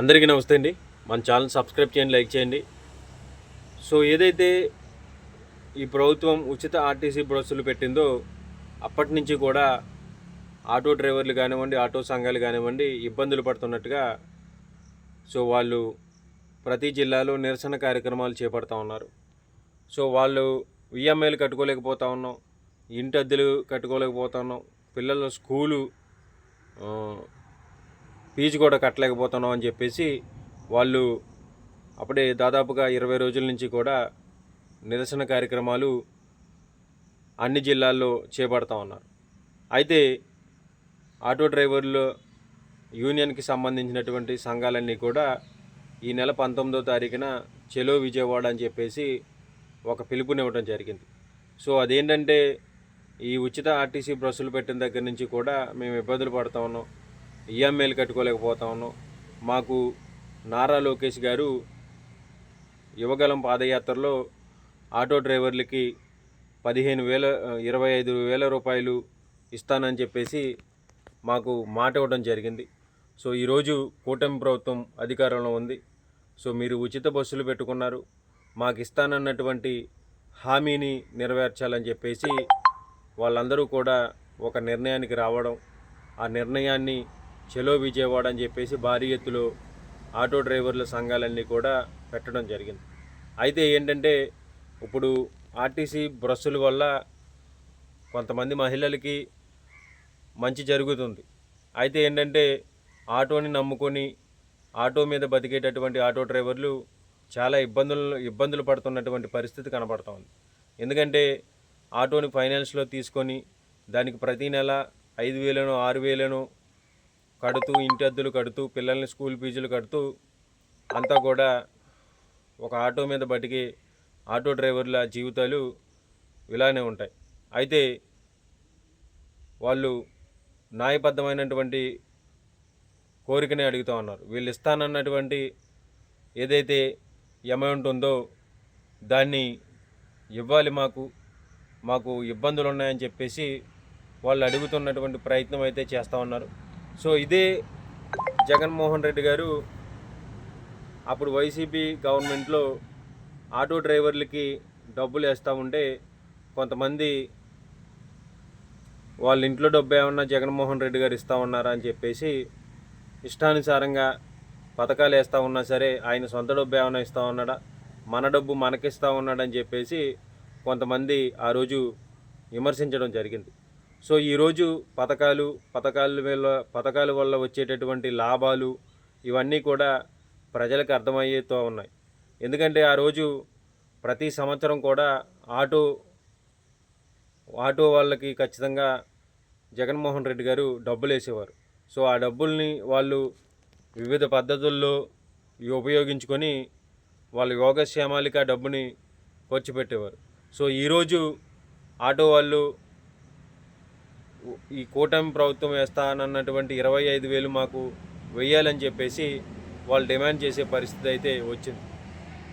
అందరికీ నమస్తే అండి. మన ఛానల్ సబ్స్క్రైబ్ చేయండి లైక్ చేయండి. సో ఏదైతే ఈ ప్రభుత్వం ఉచిత ఆర్టీసీ బస్సులు పెట్టిందో అప్పటి నుంచి కూడా ఆటో డ్రైవర్లు కానివ్వండి ఆటో సంఘాలు కానివ్వండి ఇబ్బందులు పడుతున్నట్టుగా సో వాళ్ళు ప్రతి జిల్లాలో నిరసన కార్యక్రమాలు చేపడుతూ ఉన్నారు. సో వాళ్ళు ఈఎంఐలు కట్టుకోలేకపోతా ఉన్నాం ఇంటి అద్దెలు కట్టుకోలేకపోతా ఉన్నాం పిల్లల స్కూలు ఫీజు కూడా కట్టలేకపోతున్నాం అని చెప్పేసి వాళ్ళు అప్పుడే దాదాపుగా ఇరవై రోజుల నుంచి కూడా నిరసన కార్యక్రమాలు అన్ని జిల్లాల్లో చేపడతా ఉన్నారు. అయితే ఆటో డ్రైవర్లు యూనియన్కి సంబంధించినటువంటి సంఘాలన్నీ కూడా ఈ నెల పంతొమ్మిదో తారీఖున చెలో విజయవాడ అని చెప్పేసి ఒక పిలుపునివ్వడం జరిగింది. సో అదేంటంటే ఈ ఉచిత ఆర్టీసీ బస్సులు పెట్టిన దగ్గర నుంచి కూడా మేము ఇబ్బందులు పడుతూ ఉన్నాం. ఈఎంఐలు కట్టుకోలేకపోతా ఉన్నాం మాకు నారా లోకేష్ గారు యువగలం పాదయాత్రలో ఆటో డ్రైవర్లకి పదిహేను వేల ఇరవై ఐదు వేల రూపాయలు ఇస్తానని చెప్పేసి మాకు మాట ఇవ్వడం జరిగింది. సో ఈరోజు కూటమి ప్రభుత్వం అధికారంలో ఉంది. సో మీరు ఉచిత బస్సులు పెట్టుకున్నారు. మాకు ఇస్తానన్నటువంటి హామీని నెరవేర్చాలని చెప్పేసి వాళ్ళందరూ కూడా ఒక నిర్ణయానికి రావడం ఆ నిర్ణయాన్ని చెలో విజయవాడ అని చెప్పేసి భారీ ఎత్తులో ఆటో డ్రైవర్ల సంఘాలన్నీ కూడా పెట్టడం జరిగింది. అయితే ఏంటంటే ఇప్పుడు ఆర్టీసీ బస్సుల వల్ల కొంతమంది మహిళలకి మంచి జరుగుతుంది. అయితే ఏంటంటే ఆటోని నమ్ముకొని ఆటో మీద బతికేటటువంటి ఆటో డ్రైవర్లు చాలా ఇబ్బందులు ఇబ్బందులు పడుతున్నటువంటి పరిస్థితి కనబడుతోంది ఎందుకంటే ఆటోని ఫైనాన్స్లో తీసుకొని దానికి ప్రతి నెల ఐదు వేలను ఆరు వేలను కడుతూ ఇంటి అద్దెలు కడుతూ పిల్లల్ని స్కూల్ ఫీజులు కడుతూ అంతా కూడా ఒక ఆటో మీద బట్టికి ఆటో డ్రైవర్ల జీవితాలు ఇలానే ఉంటాయి. అయితే వాళ్ళు న్యాయబద్ధమైనటువంటి కోరికని అడుగుతూ ఉన్నారు. వీళ్ళు ఇస్తానన్నటువంటి ఏదైతే అమౌంట్ ఉందో దాన్ని ఇవ్వాలి మాకు మాకు ఇబ్బందులు ఉన్నాయని చెప్పేసి వాళ్ళు అడుగుతున్నటువంటి ప్రయత్నం అయితే చేస్తూ ఉన్నారు. సో ఇదే జగన్మోహన్ రెడ్డి గారు అప్పుడు వైసీపీ గవర్నమెంట్లో ఆటో డ్రైవర్లకి డబ్బులు వేస్తూ ఉంటే కొంతమంది వాళ్ళ ఇంట్లో డబ్బు ఏమన్నా జగన్మోహన్ రెడ్డి గారు ఇస్తూ ఉన్నారా అని చెప్పేసి ఇష్టానుసారంగా పథకాలు వేస్తూ ఉన్నా సరే ఆయన సొంత డబ్బు ఏమైనా ఇస్తూ ఉన్నాడా? మన డబ్బు మనకిస్తూ ఉన్నాడని చెప్పేసి కొంతమంది ఆ రోజు విమర్శించడం జరిగింది. సో ఈరోజు పథకాలు పథకాల వల్ల పథకాల వల్ల వచ్చేటటువంటి లాభాలు ఇవన్నీ కూడా ప్రజలకు అర్థమయ్యేతో ఉన్నాయి. ఎందుకంటే ఆ రోజు ప్రతి సంవత్సరం కూడా ఆటో ఆటో వాళ్ళకి ఖచ్చితంగా జగన్మోహన్ రెడ్డి గారు డబ్బులు వేసేవారు. సో ఆ డబ్బుల్ని వాళ్ళు వివిధ పద్ధతుల్లో ఉపయోగించుకొని వాళ్ళ యోగక్షేమాలకి ఆ డబ్బుని ఖర్చు పెట్టేవారు. సో ఈరోజు ఆటో వాళ్ళు ఈ కూటమి ప్రభుత్వం వేస్తానన్నటువంటి ఇరవై ఐదు వేలు మాకు వెయ్యాలని చెప్పేసి వాళ్ళు డిమాండ్ చేసే పరిస్థితి అయితే వచ్చింది.